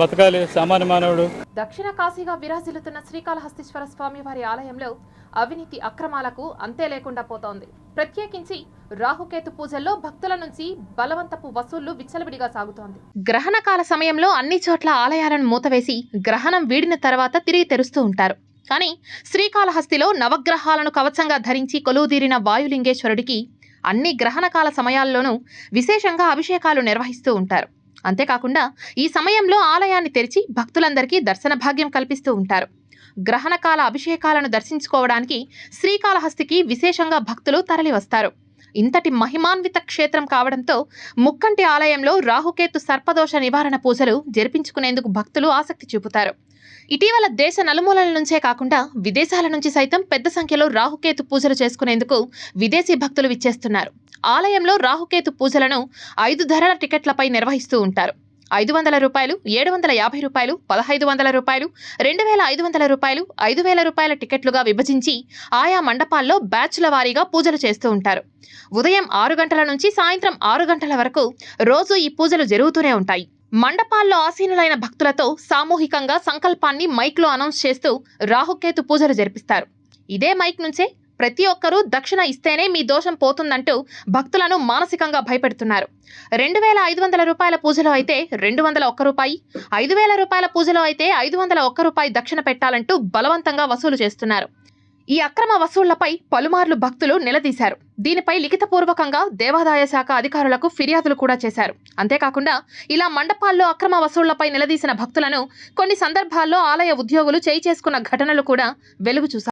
బతకాలి సామాన్య మానవుడు. దక్షిణ కాశీగా విరాజిల్లుతున్న శ్రీకాళహస్తీశ్వర స్వామివారి ఆలయంలో అవినీతి అక్రమాలకు అంతే లేకుండా పోతోంది. ప్రత్యేకించి రాహుకేతు పూజల్లో భక్తుల నుంచి బలవంతపు వసూళ్ళు విచ్చలవిడిగా సాగుతోంది. గ్రహణ కాల సమయంలో అన్ని చోట్ల ఆలయాలను మూతవేసి గ్రహణం వీడిన తర్వాత తిరిగి తెరుస్తూ ఉంటారు. కానీ శ్రీకాళహస్తిలో నవగ్రహాలను కవచంగా ధరించి కొలువుదీరిన వాయులింగేశ్వరుడికి అన్ని గ్రహణ కాల సమయాల్లోనూ విశేషంగా అభిషేకాలు నిర్వహిస్తూ ఉంటారు. అంతేకాకుండా ఈ సమయంలో ఆలయాన్ని తెరిచి భక్తులందరికీ దర్శన భాగ్యం కల్పిస్తూ ఉంటారు. గ్రహణకాల అభిషేకాలను దర్శించుకోవడానికి శ్రీకాళహస్తికి విశేషంగా భక్తులు తరలివస్తారు. ఇంతటి మహిమాన్విత క్షేత్రం కావడంతో ముక్కంటి ఆలయంలో రాహుకేతు సర్పదోష నివారణ పూజలు జరిపించుకునేందుకు భక్తులు ఆసక్తి చూపుతారు. ఇటీవల దేశ నలుమూలల నుంచే కాకుండా విదేశాల నుంచి సైతం పెద్ద సంఖ్యలో రాహుకేతు పూజలు చేసుకునేందుకు విదేశీ భక్తులు విచ్చేస్తున్నారు. ఆలయంలో రాహుకేతు పూజలను ఐదు ధరల టికెట్లపై నిర్వహిస్తూ ఉంటారు. ఐదు వందల రూపాయలు ఏడు వందల యాభై రూపాయలు పదహైదు వందల రూపాయలు రెండు వేల ఐదు వందల రూపాయలు ఐదు వేల రూపాయల టికెట్లుగా విభజించి ఆయా మండపాల్లో బ్యాచ్ల వారీగా పూజలు చేస్తూ ఉంటారు. ఉదయం ఆరు గంటల నుంచి సాయంత్రం ఆరు గంటల వరకు రోజు ఈ పూజలు జరుగుతూనే ఉంటాయి. మండపాల్లో ఆసీనులైన భక్తులతో సామూహికంగా సంకల్పాన్ని మైక్లో అనౌన్స్ చేస్తూ రాహుకేతు పూజలు జరిపిస్తారు. ఇదే మైక్ నుంచే ప్రతి ఒక్కరూ దక్షిణ ఇస్తేనే మీ దోషం పోతుందంటూ భక్తులను మానసికంగా భయపెడుతున్నారు. రెండు వేల ఐదు వందల రూపాయల పూజలో అయితే రెండు వందల ఒక్క రూపాయి ఐదు వేల రూపాయల పూజలో అయితే ఐదు వందల ఒక్క రూపాయి దక్షిణ పెట్టాలంటూ బలవంతంగా వసూలు చేస్తున్నారు. ఈ అక్రమ వసూళ్ళపై పలుమార్లు భక్తులు నిలదీశారు. దీనిపై లిఖితపూర్వకంగా దేవాదాయ శాఖ అధికారులకు ఫిర్యాదులు కూడా చేశారు. అంతేకాకుండా ఇలా మండపాల్లో అక్రమ వసూళ్ళపై నిలదీసిన భక్తులను కొన్ని సందర్భాల్లో ఆలయ ఉద్యోగులు చేయి చేసుకున్న ఘటనలు కూడా వెలుగు చూశారు.